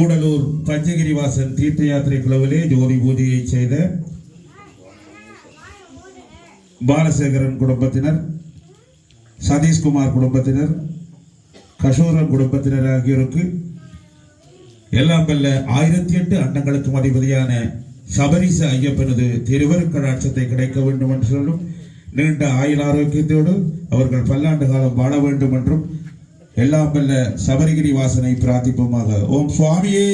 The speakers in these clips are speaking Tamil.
கூடலூர் பஞ்சகிரிவாசன் தீர்த்த யாத்திரை குழுவிலே ஜோதி பூஜையை செய்த பாலசேகரன் குடும்பத்தினர் சதீஷ்குமார் குடும்பத்தினர் கஷூரன் குடும்பத்தினர் ஆகியோருக்கு எல்லாம் வல்ல ஆயிரத்தி எட்டு அண்டங்களுக்கும் அதிபதியான சபரிச ஐயப்பனது திருவருக்கடாட்சத்தை கிடைக்க வேண்டும் என்று சொல்லும் நீண்ட ஆயுள் ஆரோக்கியத்தோடு அவர்கள் பல்லாண்டு காலம் வாழ வேண்டும் என்றும் எல்லாம் வல்ல சபரிகிரி வாசனை பிரார்த்திப்போமாக. ஓம் சுவாமியே.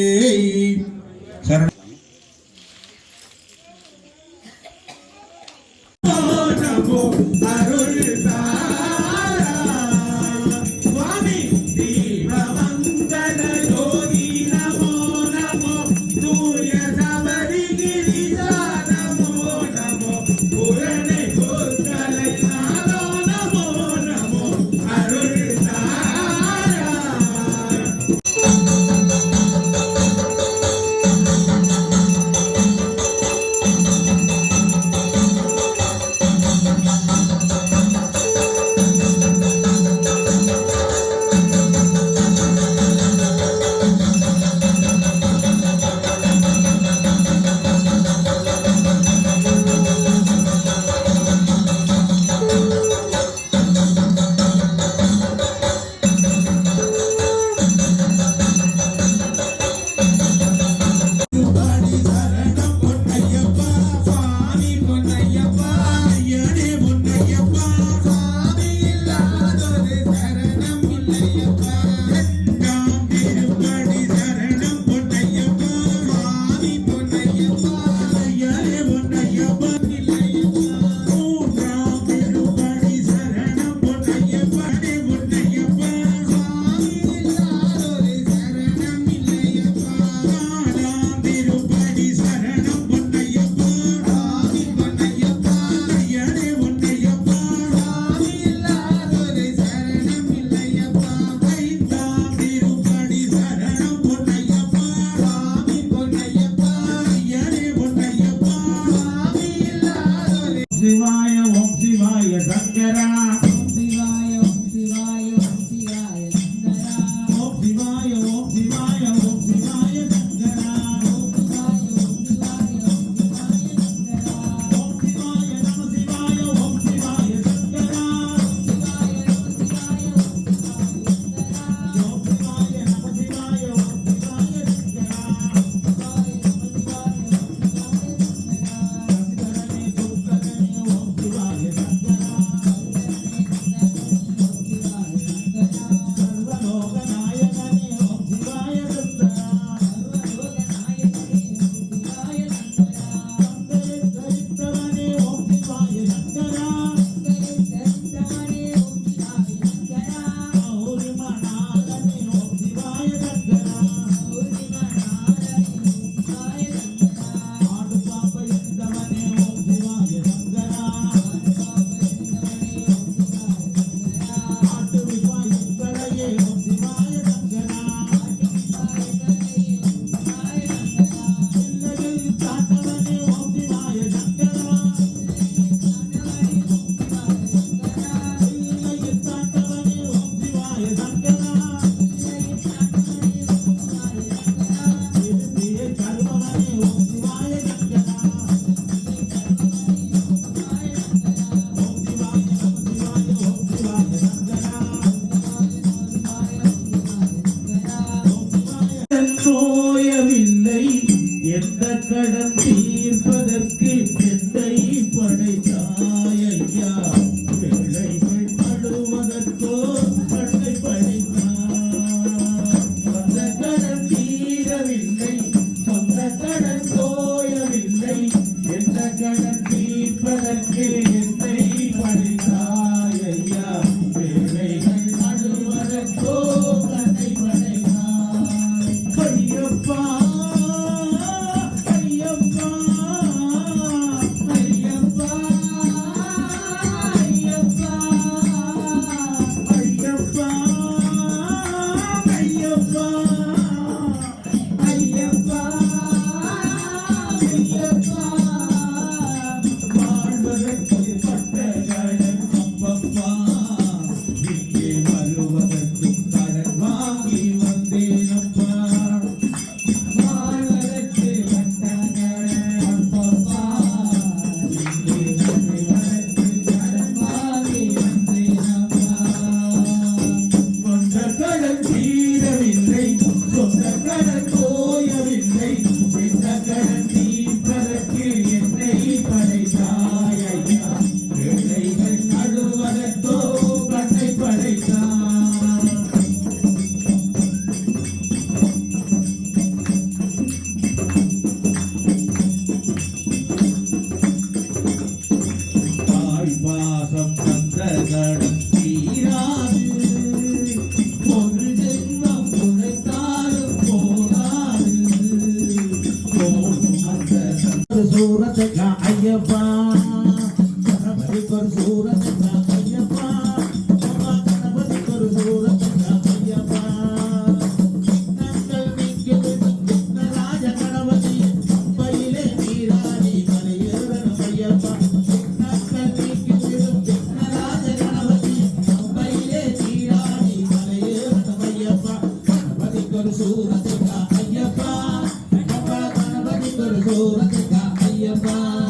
சரண சூரதகா ஐயப்பா. கணபதிக்கொரு சூரதகா ஐயப்பா. கணபதிக்கொரு சூரதகா ஐயப்பா. விக்னங்கள் நீக்கியது விக்னராஜ கணபதி. பயிலே நீராடி மலையேறன ஐயப்பா. விக்னங்கள் நீக்கியது விக்னராஜ கணபதி. பயிலே நீராடி மலையேறன ஐயப்பா. கணபதிக்கொரு சூரதகா ஐயப்பா. கணபதிக்கொரு சூரதகா Bye.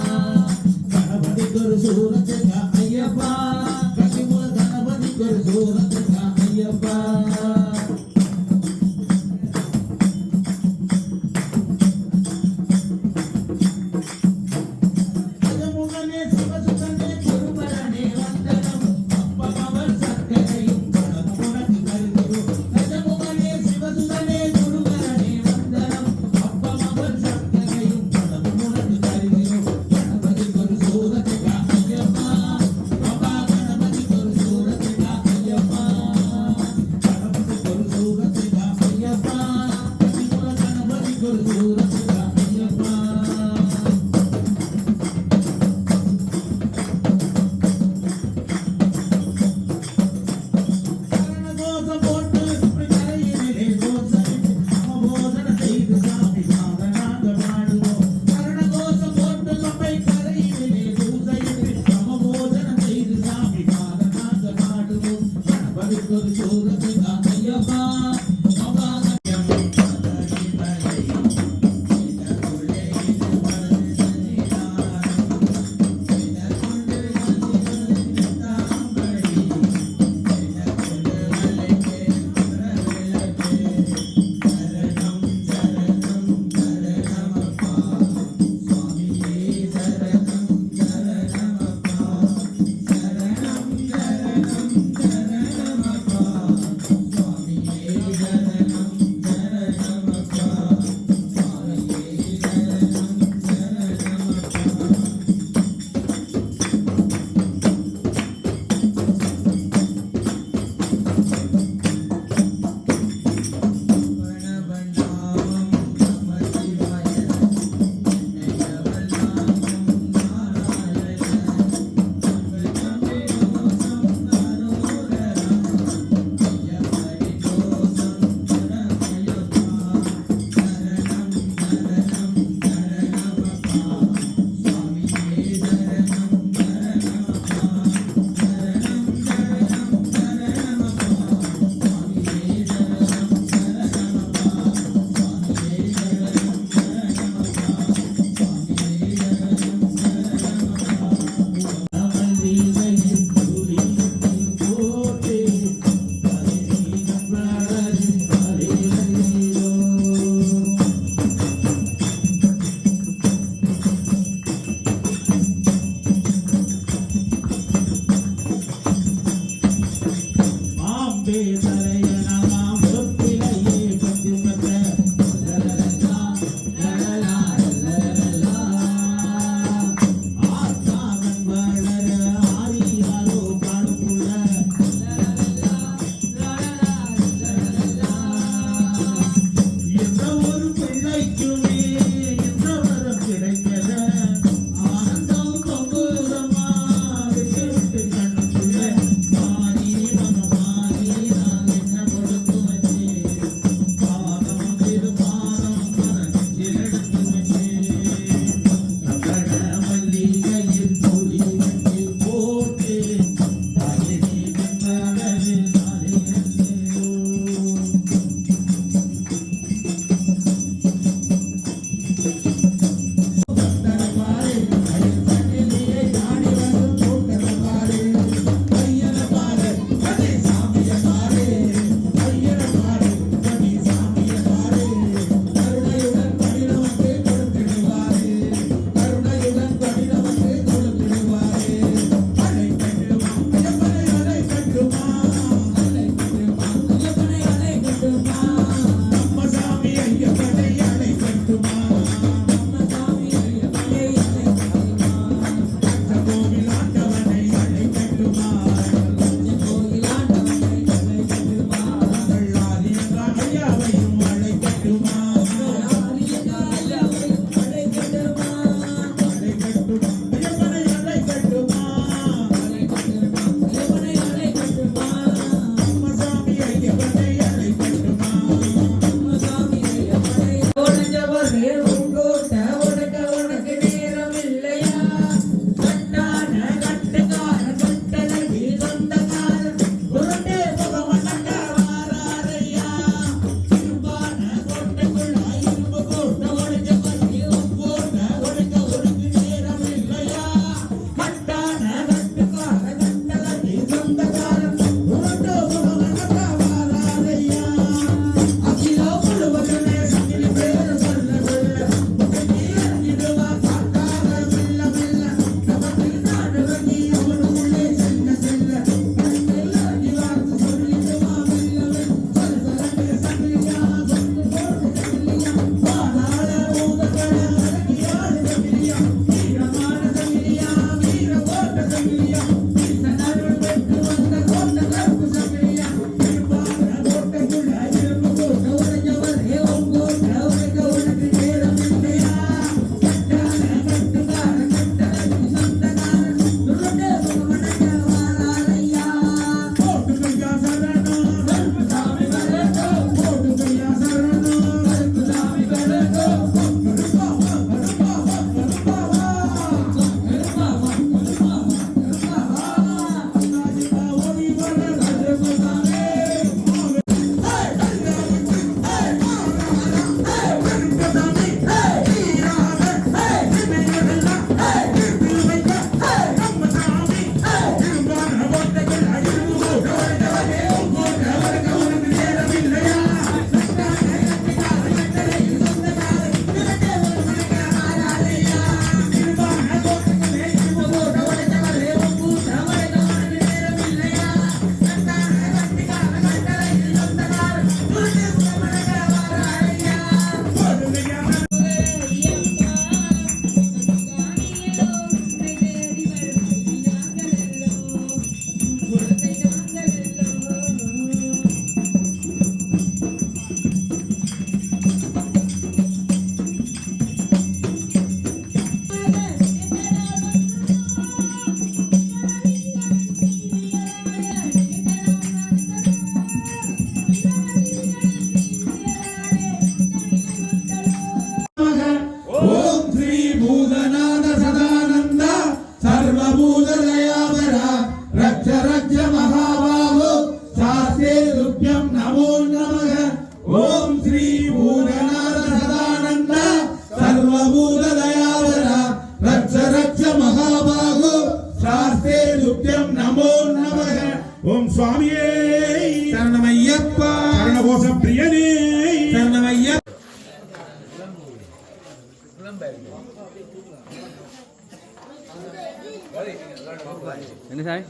என்ன சாமி?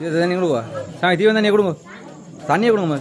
இது தண்ணி கொடுங்க சாமி தீவன் தண்ணியை கொடுங்க. தண்ணியை கொடுங்க